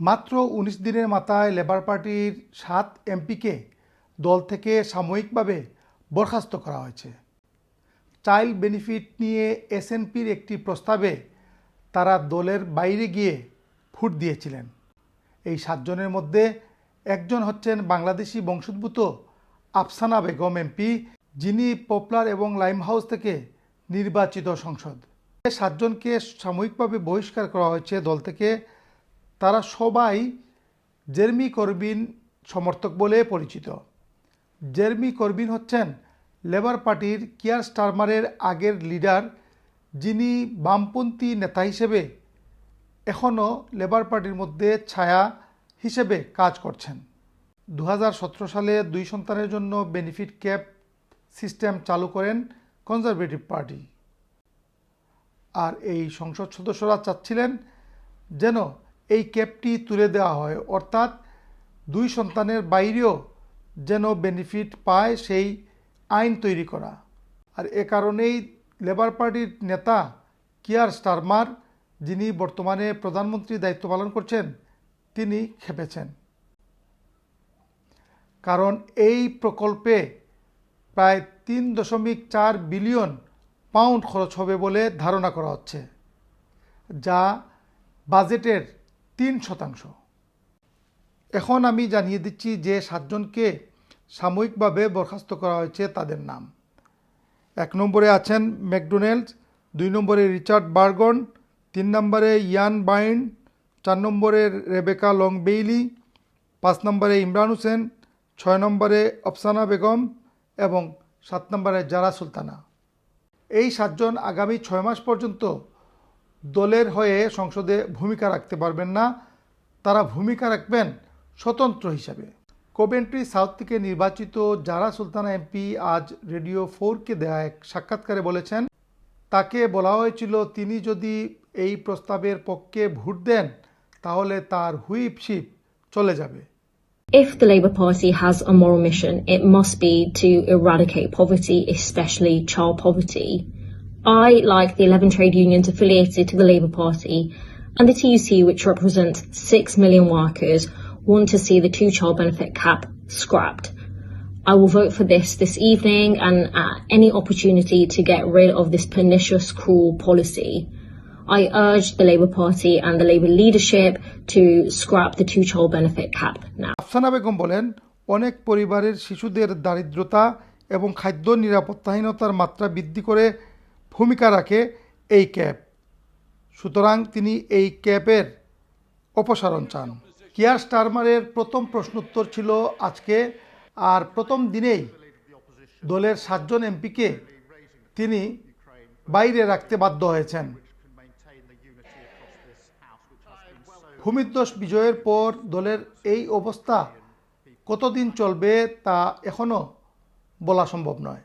মাত্র উনিশ দিনের মাথায় লেবার পার্টির সাত এমপিকে দল থেকে সাময়িকভাবে বরখাস্ত করা হয়েছে। চাইল্ড বেনিফিট নিয়ে এসএনপির একটি প্রস্তাবে তারা দলের বাইরে গিয়ে ফুট দিয়েছিলেন। এই সাতজনের মধ্যে একজন হচ্ছেন বাংলাদেশি বংশোদ্ভূত আফসানা বেগম এমপি, যিনি পপুলার এবং লাইম হাউস থেকে নির্বাচিত সংসদ। সাতজনকে সাময়িকভাবে বহিষ্কার করা হয়েছে দল থেকে তারা সবাই জেরমি করবিন সমর্থক বলে পরিচিত। জেরমি করবিন হচ্ছেন লেবার পার্টির কিয়ার স্টারমারের আগের লিডার, যিনি বামপন্থী নেতা হিসেবে এখনও লেবার পার্টির মধ্যে ছায়া হিসেবে কাজ করছেন। দু হাজার সতেরো সালে দুই সন্তানের জন্য বেনিফিট ক্যাপ সিস্টেম চালু করেন কনজারভেটিভ পার্টি। আর এই সংসদ সদস্যরা চাচ্ছিলেন যেন এই ক্যাপটি তুলে দেওয়া হয়। অর্থাৎ দুই সন্তানের বাইরেও যেন বেনিফিট পায় সেই আইন তৈরি করা। আর এ কারণেই লেবার পার্টির নেতা কিয়ার স্টারমার যিনি বর্তমানে প্রধানমন্ত্রীর দায়িত্ব পালন করছেন, তিনি খেপেছেন। কারণ এই প্রকল্পে প্রায় তিন দশমিক চার বিলিয়ন পাউন্ড খরচ হবে বলে ধারণা করা হচ্ছে, যা বাজেটের তিন শতাংশ। এখন আমি জানিয়ে দিচ্ছি যে সাতজনকে সাময়িকভাবে বরখাস্ত করা হয়েছে তাদের নাম। এক নম্বরে আছেন ম্যাকডোনাল্ডস, দুই নম্বরে রিচার্ড বার্গন, তিন নম্বরে ইয়ান বাইন্ড চার নম্বরে রেবেকা লং বেইলি পাঁচ নম্বরে ইমরান হোসেন, ছয় নম্বরে অফসানা বেগম এবং সাত নম্বরে জারা সুলতানা। এই সাতজন আগামী ছয় মাস পর্যন্ত দলের হয়ে সংসদে ভূমিকা রাখতে পারবেন না তারা ভূমিকা রাখবেন স্বতন্ত্র হিসাবে কোভেন্ট্রি সাউথ থেকে নির্বাচিত জারা সুলতানা এমপি আজ রেডিও ফোরকে দেয়া এক সাক্ষাৎকারে বলেছেন তাকে বলা হয়েছিল তিনি যদি এই প্রস্তাবের পক্ষে ভোট দেন তাহলে তার হুইপ শিপ চলে যাবে If the Labour Party has a moral mission, it must be to eradicate poverty, especially child poverty. I, like the 11 trade unions affiliated to the Labour Party and the TUC, which represents 6 million workers, want to see the two child benefit cap scrapped. I will vote for this this evening and at any opportunity to get rid of this pernicious, cruel policy. I urge the Labour Party and the Labour leadership to scrap the two child benefit cap now. Afsana Begum বলেন অনেক পরিবারের শিশুদের দারিদ্রতা এবং খাদ্য নিরাপত্তাহীনতার মাত্রা বৃদ্ধি করে ভূমিকা রাখে এই ক্যাপ সুতরাং তিনি এই ক্যাপের অপসারণ চান। কিয়ার স্টারমারের প্রথম প্রশ্নোত্তর ছিল আজকে, আর প্রথম দিনেই দলের সাতজন এমপিকে তিনি বাইরে রাখতে বাধ্য হয়েছেন। ভূমিধ্বস বিজয়ের পর দলের এই অবস্থা কতদিন চলবে তা এখনও বলা সম্ভব নয়।